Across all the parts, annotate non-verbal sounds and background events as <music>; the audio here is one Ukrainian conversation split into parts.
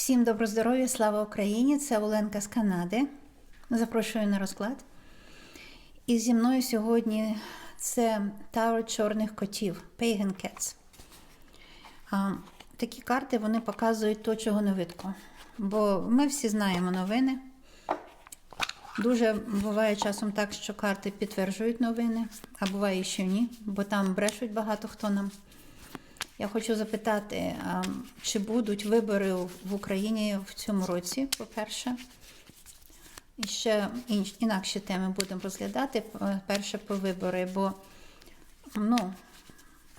Всім добро здоров'я, слава Україні! Це Оленка з Канади. Запрошую на розклад. І зі мною сьогодні це Таро чорних котів Pagan Cats. А, такі карти вони показують то, чого не видко. Бо ми всі знаємо новини. Дуже буває часом так, що карти підтверджують новини, а буває, що ні, бо там брешуть багато хто нам. Я хочу запитати, чи будуть вибори в Україні в цьому році, по-перше. І ще інакші теми будемо розглядати. Перше по вибори, бо ну,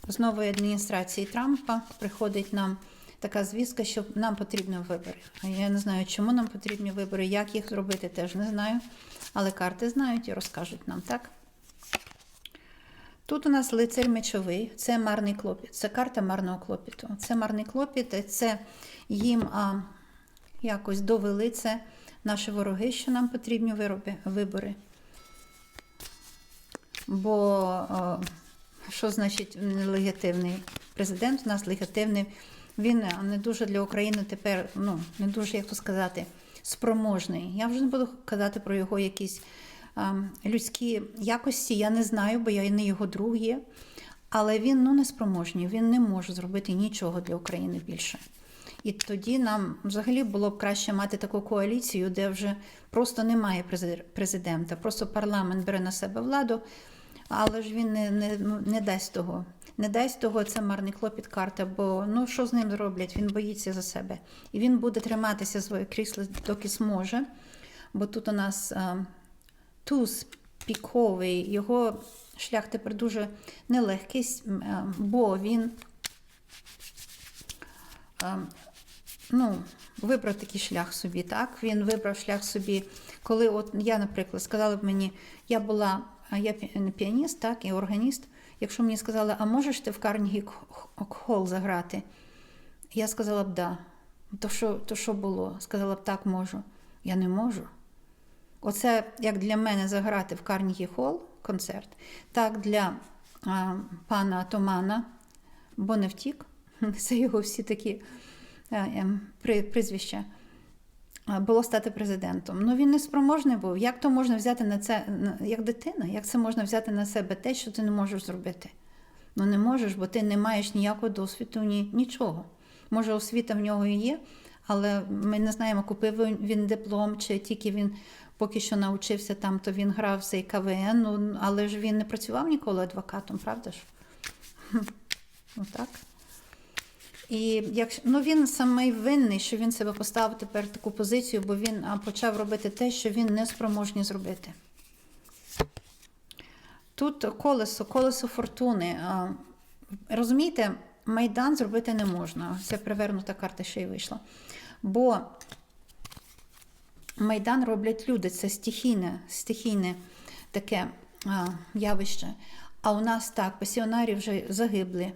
з нової адміністрації Трампа приходить нам така звістка, що нам потрібні вибори. Я не знаю, чому нам потрібні вибори, як їх зробити, теж не знаю. Але карти знають і розкажуть нам, так? Тут у нас лицар мечовий, це марний клопіт, це карта марного клопіту. Це марний клопіт, це їм а, якось довели це наші вороги, що нам потрібні вироби, вибори. Бо а, що значить легітимний президент? У нас легітимний. Він не дуже для України тепер, ну, не дуже, як то сказати, спроможний. Я вже не буду казати про його якісь людські якості, я не знаю, бо я не його друг є. Але він ну, неспроможний, він не може зробити нічого для України більше. І тоді нам взагалі було б краще мати таку коаліцію, де вже просто немає президента, просто парламент бере на себе владу, але ж він не, не, ну, не дасть того. Не дасть того, це марний клопіт карта, бо ну що з ним зроблять? Він боїться за себе. І він буде триматися своє крісло, доки зможе. Бо тут у нас а, туз піковий, його шлях тепер дуже нелегкий, с- м, а, бо він ну, вибрав такий шлях собі, так? Він вибрав шлях собі, коли от я, наприклад, сказала б мені, я була, я піаніст, так, і органіст. Якщо мені сказали, а можеш ти в Карнігі Холл заграти? Я сказала б да. То що, то що було? Сказала б так можу. Я не можу. Оце як для мене заграти в Карнігі Холл концерт, так для а, пана Томана, бо не втік. <laughs> Це його всі такі е, ем, при- прізвища. Було стати президентом. Ну він не спроможний був. Як то можна взяти на це, як дитина, як це можна взяти на себе те, що ти не можеш зробити? Ну не можеш, бо ти не маєш ніякого досвіду, ні, нічого. Може, освіта в нього і є, але ми не знаємо, купив він- диплом, чи тільки він поки що навчився там, то він грав в цей КВН, ну, але ж він не працював ніколи адвокатом, правда ж? <laughs> Ну так. І якщо ну він самий винний, що він себе поставив тепер таку позицію, бо він почав робити те, що він не спроможний зробити. Тут колесо, колесо фортуни. Розумієте, майдан зробити не можна. Це привернута карта ще й вийшла. Бо майдан роблять люди, це стихійне, стихійне таке а, явище. А у нас так, пасіонарі вже загибли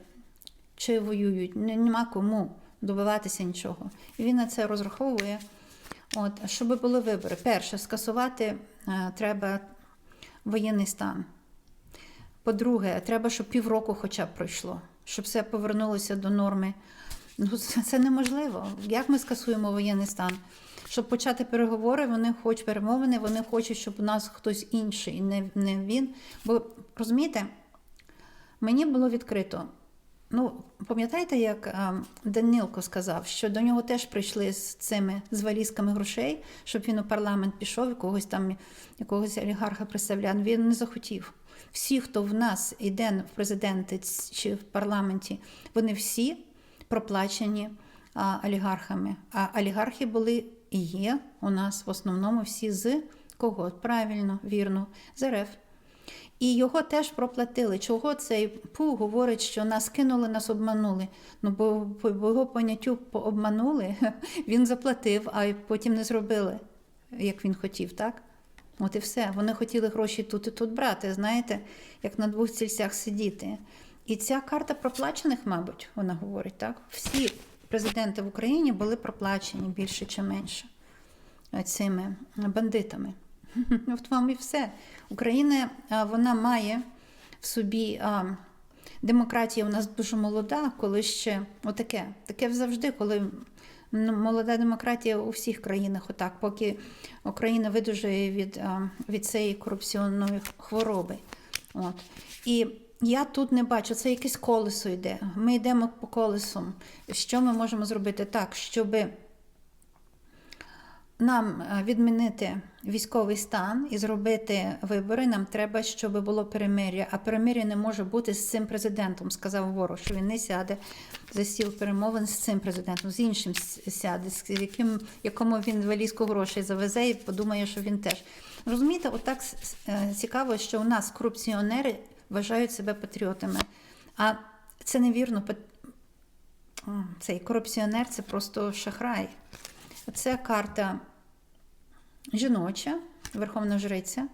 чи воюють, нема кому добиватися нічого. І він на це розраховує. От, щоб були вибори. Перше, скасувати е, треба воєнний стан. По-друге, треба, щоб півроку хоча б пройшло, щоб все повернулося до норми. Ну, це, неможливо. Як ми скасуємо воєнний стан? Щоб почати переговори, вони хочуть перемовини, вони хочуть, щоб у нас хтось інший, не, не він. Бо розумієте, мені було відкрито. Ну, пам'ятаєте, як а, Данилко сказав, що до нього теж прийшли з цими з валізками грошей, щоб він у парламент пішов, якогось там якогось олігарха представляв. Він не захотів. Всі, хто в нас йде в президенти чи в парламенті, вони всі проплачені а, олігархами. А олігархи були і є у нас в основному всі з кого? Правильно, вірно, з РФ. І його теж проплатили. Чого цей пу говорить, що нас кинули, нас обманули? Ну, бо по його поняттю по- обманули, <laughs> він заплатив, а потім не зробили, як він хотів, так? От і все. Вони хотіли гроші тут і тут брати, знаєте, як на двох стільцях сидіти. І ця карта проплачених, мабуть, вона говорить, так? Всі президенти в Україні були проплачені більше чи менше цими бандитами. <laughs> От вам і все. Україна вона має в собі демократія у нас дуже молода, коли ще отаке, таке завжди, коли Молода демократія у всіх країнах, отак, поки Україна видужує від, від цієї корупційної хвороби. От. І я тут не бачу, це якесь колесо йде. Ми йдемо по колесу. Що ми можемо зробити так, щоби нам е, відмінити військовий стан і зробити вибори, нам треба, щоб було перемир'я. А перемир'я не може бути з цим президентом, сказав ворог, що він не сяде за стіл перемовин з цим президентом, з іншим сяде, з яким, якому він валізку грошей завезе і подумає, що він теж. Розумієте, отак е, цікаво, що у нас корупціонери вважають себе патріотами. А це невірно. Цей корупціонер це просто шахрай. Це карта жіноча, верховна жриця.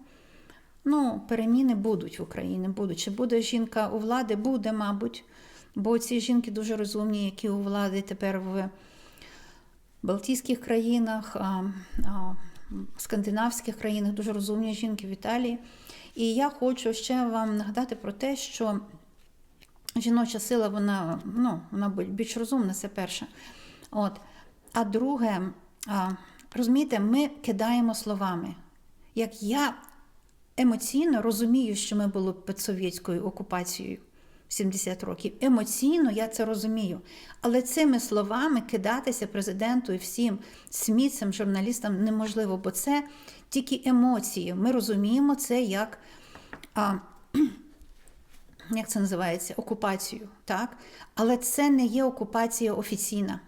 Ну, переміни будуть в Україні. Будуть. Чи буде жінка у влади? Буде, мабуть. Бо ці жінки дуже розумні, які у влади тепер в Балтійських країнах, скандинавських країнах, дуже розумні жінки в Італії. І я хочу ще вам нагадати про те, що жіноча сила, вона, ну, вона більш розумна, це перше. От. А друге, розумієте, ми кидаємо словами. Як я емоційно розумію, що ми були під совєтською окупацією 70 років. Емоційно я це розумію. Але цими словами кидатися президенту і всім сміцем, журналістам неможливо, бо це тільки емоції. Ми розуміємо це як. А, <clears throat> як це називається, окупацію, так? Але це не є окупація офіційна.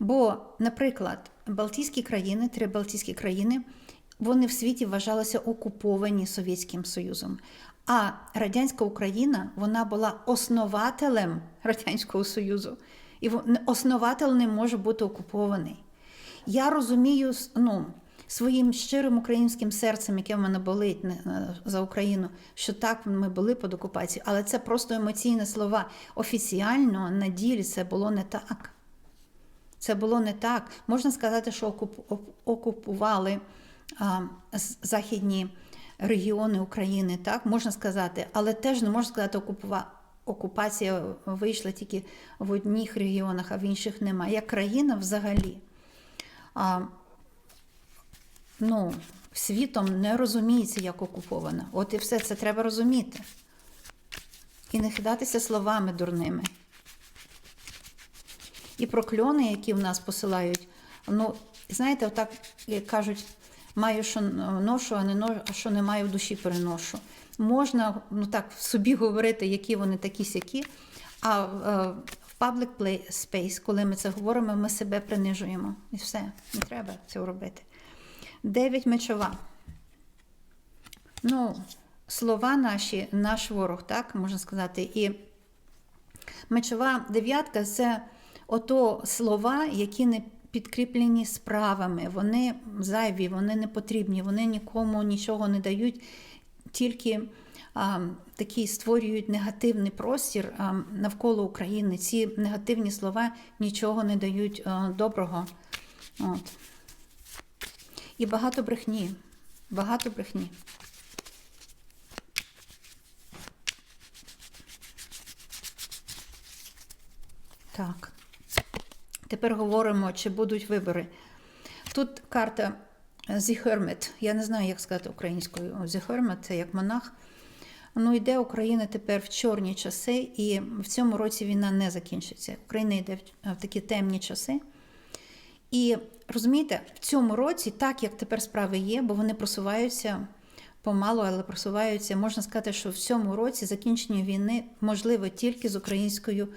Бо, наприклад, Балтійські країни, три Балтійські країни, вони в світі вважалися окуповані Совєтським Союзом. А радянська Україна вона була основателем Радянського Союзу. І основатель не може бути окупований. Я розумію ну, своїм щирим українським серцем, яке в мене болить за Україну, що так ми були під окупацією, але це просто емоційні слова. Офіціально на ділі це було не так. Це було не так. Можна сказати, що окуп- окупували а, західні регіони України, так можна сказати, але теж не можна сказати, окупува... окупація вийшла тільки в одних регіонах, а в інших немає. Як країна взагалі. А, ну, світом не розуміється, як окупована. От і все це треба розуміти. І не кидатися словами дурними. І прокльони, які в нас посилають, ну, знаєте, отак як кажуть, маю, що ношу, а не ношу, а що не маю в душі переношу. Можна ну так в собі говорити, які вони такі сякі, а е, в public space, коли ми це говоримо, ми себе принижуємо. І все, не треба цього робити. Дев'ять мечова. Ну, слова наші, наш ворог, так можна сказати. І мечова дев'ятка це ото слова, які не підкріплені справами. Вони зайві, вони не потрібні, вони нікому нічого не дають, тільки а, такий створюють негативний простір а, навколо України. Ці негативні слова нічого не дають а, доброго. От. І багато брехні. Багато брехні. Так. Тепер говоримо, чи будуть вибори. Тут карта The Hermit. Я не знаю, як сказати українською. The Hermit – це як монах. Ну, йде Україна тепер в чорні часи, і в цьому році війна не закінчиться. Україна йде в- в такі темні часи. І розумієте, в цьому році, так як тепер справи є, бо вони просуваються помалу, але просуваються. Можна сказати, що в цьому році закінчення війни можливо тільки з українською.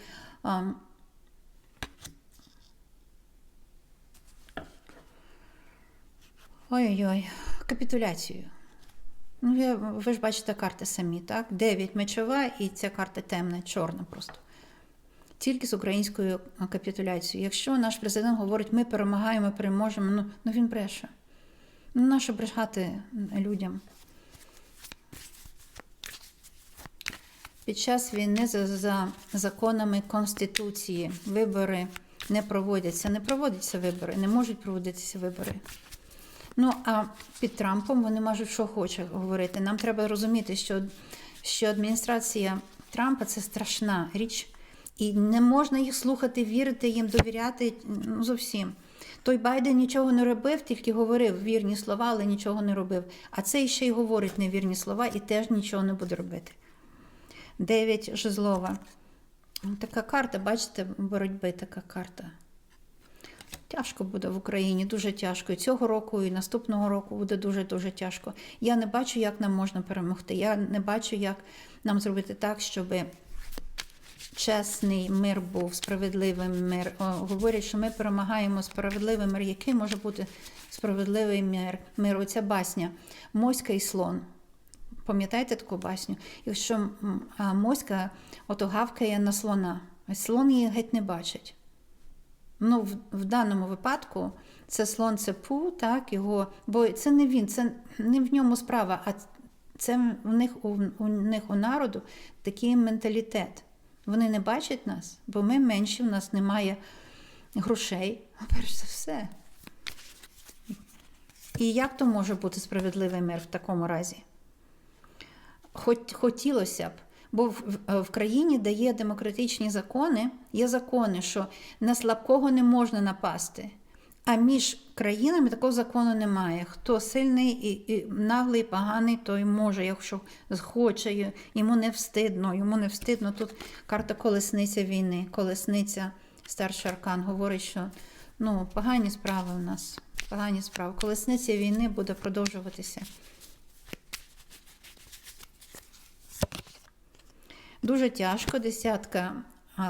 Ой-ой-ой, капітуляцією. Ну, я, ви ж бачите карти самі, так? Дев'ять мечова і ця карта темна, чорна просто. Тільки з українською капітуляцією. Якщо наш президент говорить, ми перемагаємо, переможемо, ну, ну він бреше. Ну, нащо брехати людям? Під час війни за, за законами Конституції вибори не проводяться. Не проводяться вибори, не можуть проводитися вибори. Ну, а під Трампом вони можуть що хоче говорити. Нам треба розуміти, що, що адміністрація Трампа це страшна річ. І не можна їх слухати, вірити їм, довіряти ну, зовсім. Той Байден нічого не робив, тільки говорив вірні слова, але нічого не робив. А цей ще й говорить невірні слова і теж нічого не буде робити. Дев'ять жезлова. Така карта, бачите, боротьби така карта. Тяжко буде в Україні, дуже тяжко. І цього року, і наступного року буде дуже-дуже тяжко. Я не бачу, як нам можна перемогти. Я не бачу, як нам зробити так, щоб чесний мир був, справедливий мир. Говорять, що ми перемагаємо справедливий мир. Який може бути справедливий мир? мир? Оця басня Моська і слон. Пам'ятаєте таку басню? Якщо моська ото гавкає на слона, а слон її геть не бачить. Ну, в, в даному випадку це слон це пу, так, його, бо це не він, це не в ньому справа, а це в них у, у них у народу такий менталітет. Вони не бачать нас, бо ми менші, у нас немає грошей, <laughs> перш за все. І як то може бути справедливий мир в такому разі? Хотілося б, бо в, в країні, де є демократичні закони, є закони, що на слабкого не можна напасти. А між країнами такого закону немає. Хто сильний і, і наглий, поганий, той може, якщо хоче, йому не встидно, йому не встидно. Тут карта колесниця війни, колесниця, старший аркан говорить, що ну, погані справи у нас. Погані справи. Колесниця війни буде продовжуватися. Дуже тяжко. Десятка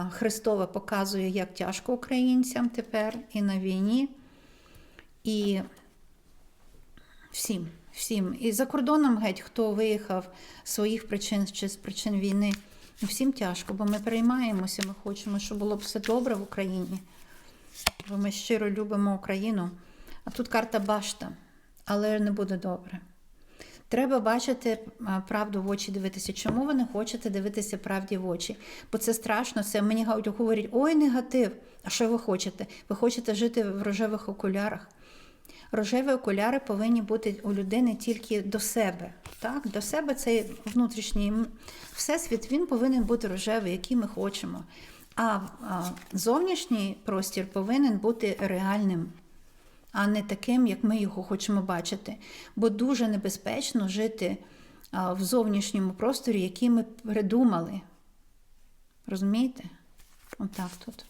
Христова показує, як тяжко українцям тепер і на війні. І всім, всім. І за кордоном геть, хто виїхав з своїх причин чи з причин війни, ну, всім тяжко, бо ми переймаємося, ми хочемо, щоб було все добре в Україні. Бо ми щиро любимо Україну. А тут карта башта, але не буде добре. Треба бачити правду в очі дивитися. Чому ви не хочете дивитися правді в очі? Бо це страшно. Це мені говорять, ой, негатив. А що ви хочете? Ви хочете жити в рожевих окулярах? Рожеві окуляри повинні бути у людини тільки до себе. Так? До себе цей внутрішній всесвіт він повинен бути рожевий, який ми хочемо. А зовнішній простір повинен бути реальним, а не таким, як ми його хочемо бачити. Бо дуже небезпечно жити в зовнішньому просторі, який ми придумали. Розумієте? Отак тут.